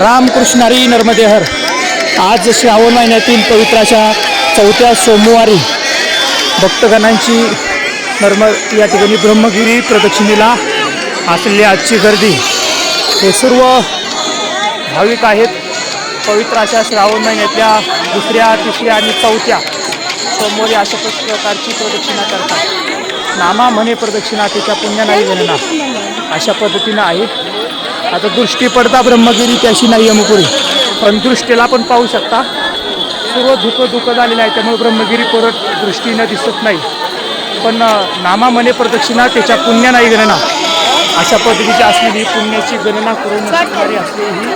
रामकृष्णारी नर्मदे हर आज श्रावण महिन्यातील पवित्राच्या चौथ्या सोमवारी भक्तगणांची नर्म या ठिकाणी ब्रह्मगिरी प्रदक्षिणेला असलेली आजची गर्दी. हे सर्व भाविक आहेत. पवित्राच्या श्रावण महिन्यातल्या दुसऱ्या तिसऱ्या आणि चौथ्या सोमवारी अशा प्रकारची प्रदक्षिणा करतात. नामा म्हणे प्रदक्षिणा त्याच्या पुण्य नाही गणना अशा पद्धतीनं आहे आता दृष्टी पडता ब्रह्मगिरी त्याशी नाही यमपुरी पण दृष्टीला पण पाहू शकता. सर्व धुकं धुकं झालेलं आहे त्यामुळे ब्रह्मगिरी परत दृष्टीनं दिसत नाही. पण नामामने नामा प्रदक्षिणा त्याच्या पुण्य नाही गणना. अशा पद्धतीची असलेली पुण्याची गणना करून शकणारी असलेली ही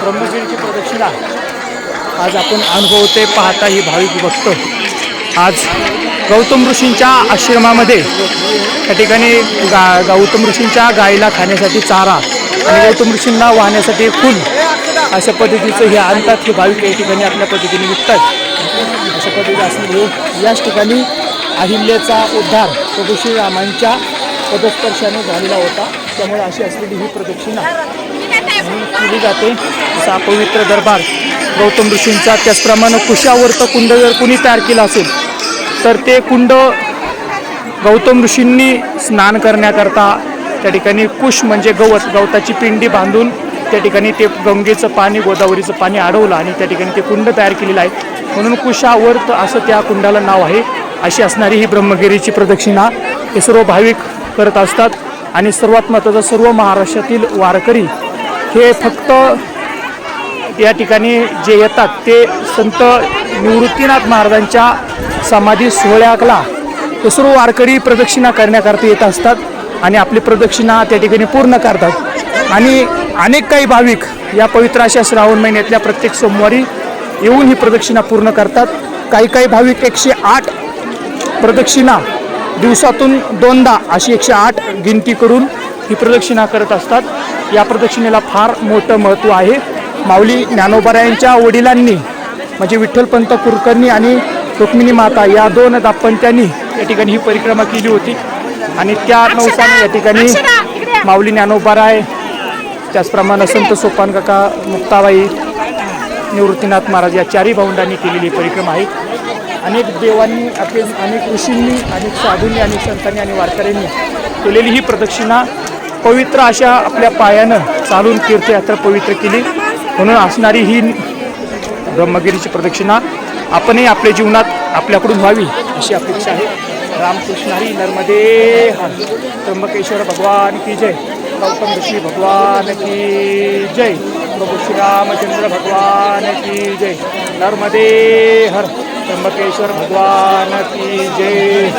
ब्रह्मगिरीची प्रदक्षिणा. आज आपण अनुभवते पाहता ही भाविक बघतो आज गौतम ऋषींच्या आश्रमामध्ये त्या ठिकाणी गा गौतम ऋषींच्या गायीला खाण्यासाठी चारा आणि गौतम ऋषींना वाहण्यासाठी फुल अशा पद्धतीचं हे आणतात हे भाविक या ठिकाणी आपल्या पद्धतीने विकतात. अशा पद्धती असलेली याच ठिकाणी अहिल्याचा उद्धार प्रभू श्रीरामांच्या पदस्पर्शाने झालेला होता. त्यामुळे अशी असलेली ही प्रदक्षिणा. केली जाते. असा पवित्र दरबार गौतम ऋषींचा. त्याचप्रमाणे कुशावर्त कुंड जर कुणी तयार केला असेल तर ते कुंड गौतम ऋषींनी स्नान करण्याकरता त्या ठिकाणी कुश म्हणजे गवत गवताची पिंडी बांधून त्या ठिकाणी ते गंगेचं पाणी गोदावरीचं पाणी अडवलं आणि त्या ठिकाणी ते कुंड तयार केलेलं आहे. म्हणून कुशावर्त असं त्या कुंडाला नाव आहे. अशी असणारी ही ब्रह्मगिरीची प्रदक्षिणा हे सर्व भाविक करत असतात. आणि सर्वात महत्त्वाचं सर्व महाराष्ट्रातील वारकरी हे फक्त या ठिकाणी जे येतात ते संत निवृत्तीनाथ महाराजांच्या समाधी सोहळ्याला हे सर्व वारकरी प्रदक्षिणा करण्याकरता येत असतात. आणि आपली प्रदक्षिणा त्या ठिकाणी पूर्ण करतात. आणि अनेक काही भाविक या पवित्र अशा श्रावण महिन्यातल्या प्रत्येक सोमवारी येऊन ही प्रदक्षिणा पूर्ण करतात. काही काही भाविक एकशे आठ प्रदक्षिणा दिवसातून दोनदा अशी एकशे आठ गिनती करून ही प्रदक्षिणा करत असतात. या प्रदक्षिणेला फार मोठं महत्त्व आहे. माऊली ज्ञानोबरायांच्या वडिलांनी म्हणजे विठ्ठलपंत कुलकर्णी आणि रुक्मिणी माता या दोन दाम्पत्यांनी या ठिकाणी ही परिक्रमा केली होती. आणि त्या नवसाने या ठिकाणी माऊली ज्ञानोबराय त्याचप्रमाणे संत सोपान काका मुक्ताबाई निवृत्तीनाथ महाराज या चारही भावंडांनी केलेली परिक्रमा आहे. अनेक देवांनी आपले अनेक ऋषींनी अनेक साधूंनी अनेक संतांनी आणि वारकऱ्यांनी केलेली ही प्रदक्षिणा पवित्र अशा आपल्या पायानं चालून तीर्थयात्रा पवित्र केली. म्हणून असणारी ही ब्रह्मगिरीची प्रदक्षिणा आपणही आपल्या जीवनात आपल्याकडून व्हावी अशी अपेक्षा आहे. रामकृष्ण हरी नर्मदे हर त्र्यंबकेश्वर भगवान की जय. गौतम ऋषी भगवान की जय. प्रभू श्रीरामचंद्र भगवान की जय. नर्मदे हर. त्र्यंबकेश्वर भगवान की जय.